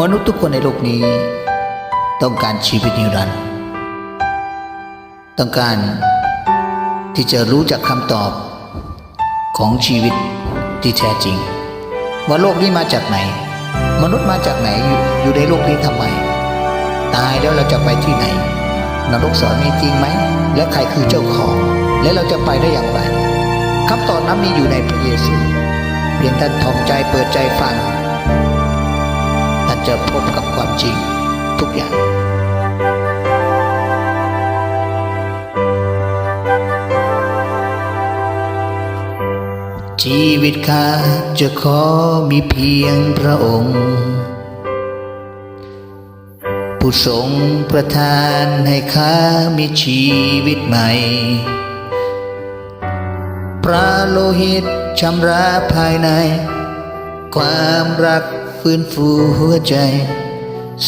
มนุษย์ทุกคนในโลกนี้ ต้องการชีวิตนิรันดร์ต้องการที่จะรู้จักคำตอบของชีวิตที่แท้จริง ว่าโลกนี้มาจากไหน มนุษย์มาจากไหนอยู่อยู่ในโลกนี้ทำไม ตายแล้วเราจะไปที่ไหนนรกสวรรค์มีจริงไหม และใครคือเจ้าของ และเราจะไปได้อย่างไรคำตอบนั้นมีอยู่ในพระเยซูเพียงท่านทอมใจเปิดใจฟัง จะพบกับความจริงทุกอย่างชีวิตข้าจะขอมีเพียงพระองค์ ผู้ทรงประทานให้ข้ามีชีวิตใหม่ พระโลหิตชำระภายใน ความรักฟื้นฟูหัวใจ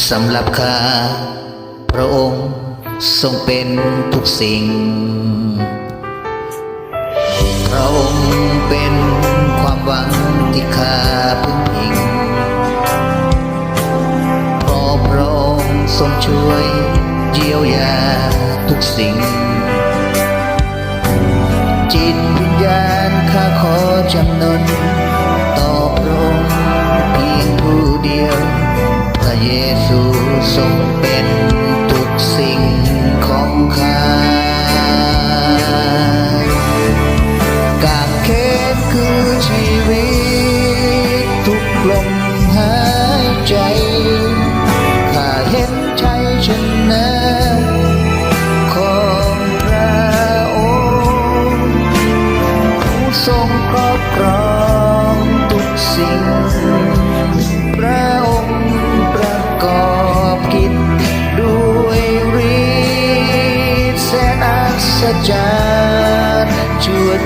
สำหรับข้าพระองค์ทรงเป็นทุกสิ่ง พระองค์เป็นความหวังที่ข้าพึ่งพิงเพราะพระองค์ทรงช่วยเยียวยาทุกสิ่ง จิตวิญญาณข้าขอจำนน ยวพระเยซูทรงเป็น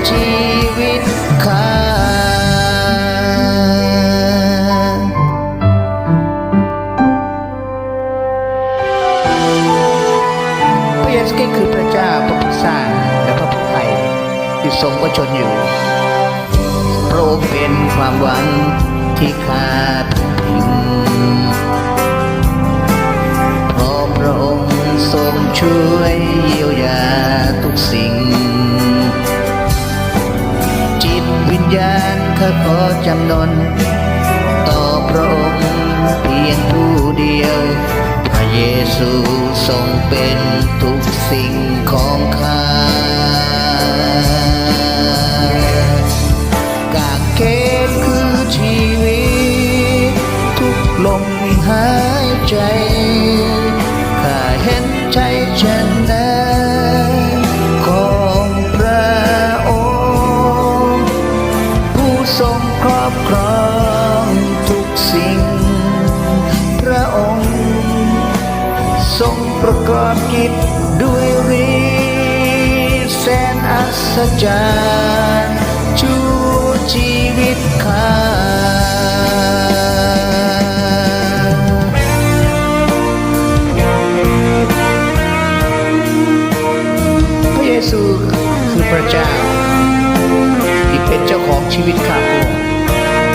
ชีวิตข้าพระเยซูคริสต์คือพระเจ้าพระผู้สร้างและพระผู้ให้ที่ทรงพระชนอยู่พระองค์เป็นความหวังที่ขาดพิง ข้าขอจำนน ต่อพระองค์เพียงผู้เดียว พระเยซูทรงเป็นทุกสิ่งของข้า กากเกณฑ์คือชี ศจรรย์ชูชีวิตข้าพระเยซูคือพระเจ้า ที่เป็นเจ้าของชีวิตข้าพระองค์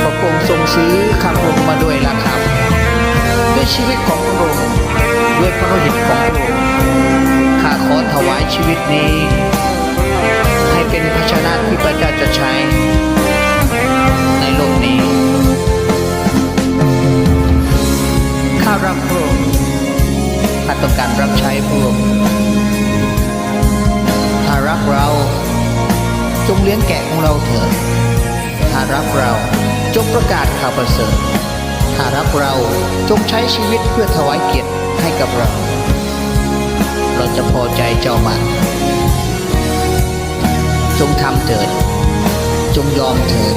พระองค์ทรงซื้อข้าพระองค์มาด้วยราคาด้วยชีวิตของพระองค์ด้วยพระโลหิตของพระองค์ข้าขอถวายชีวิตนี้ เป็นภาชนะที่พระเจ้าจะใช้ในโลกนี้ ข้ารักพระองค์ข้าต้องการรับใช้พระองค์ถ้ารักเรา จงเลี้ยงแกะของเราเถิดถ้ารักเราจงประกาศข่าวประเสริฐถ้ารักเราจงใช้ชีวิตเพื่อถวายเกียรติให้กับเรา เราจะพอใจเจ้ามาก จงทำเถิด จงยอมเถิด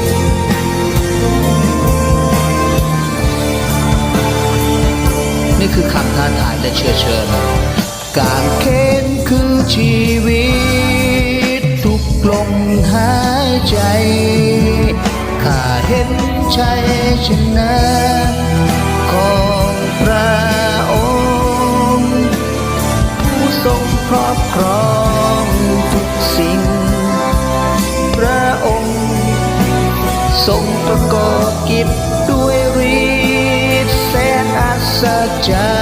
นี่คือคำท้าทายและเชื้อเชิญ การเค้นคือชีวิต ทุกลมหายใจข้าเห็นชัยชนะของพระองค์ ผู้ทรงครอบครอง บด้วยฤทธิ์แสนอัศจร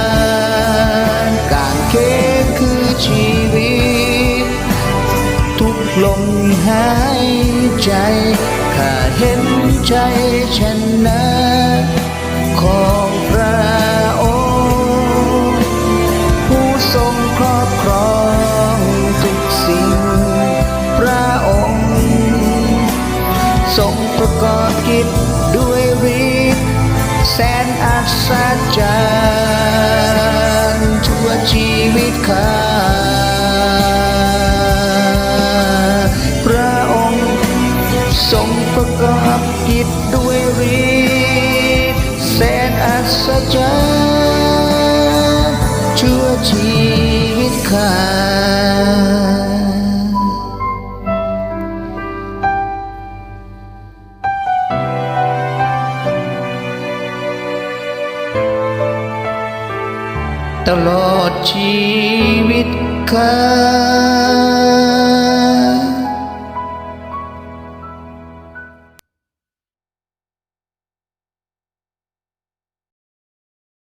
รย์การเค้นคือชีวิต ทุกลมหายใจข้าเห็นใจฉันนะขอ จารย์ทั่วชีวิตข้าพระองค์ทรงประกอบกิจด้วยฤทธิ์แสนอัศจรรย์ชั่วชีวิตข้า ตลอดชีวิตข้า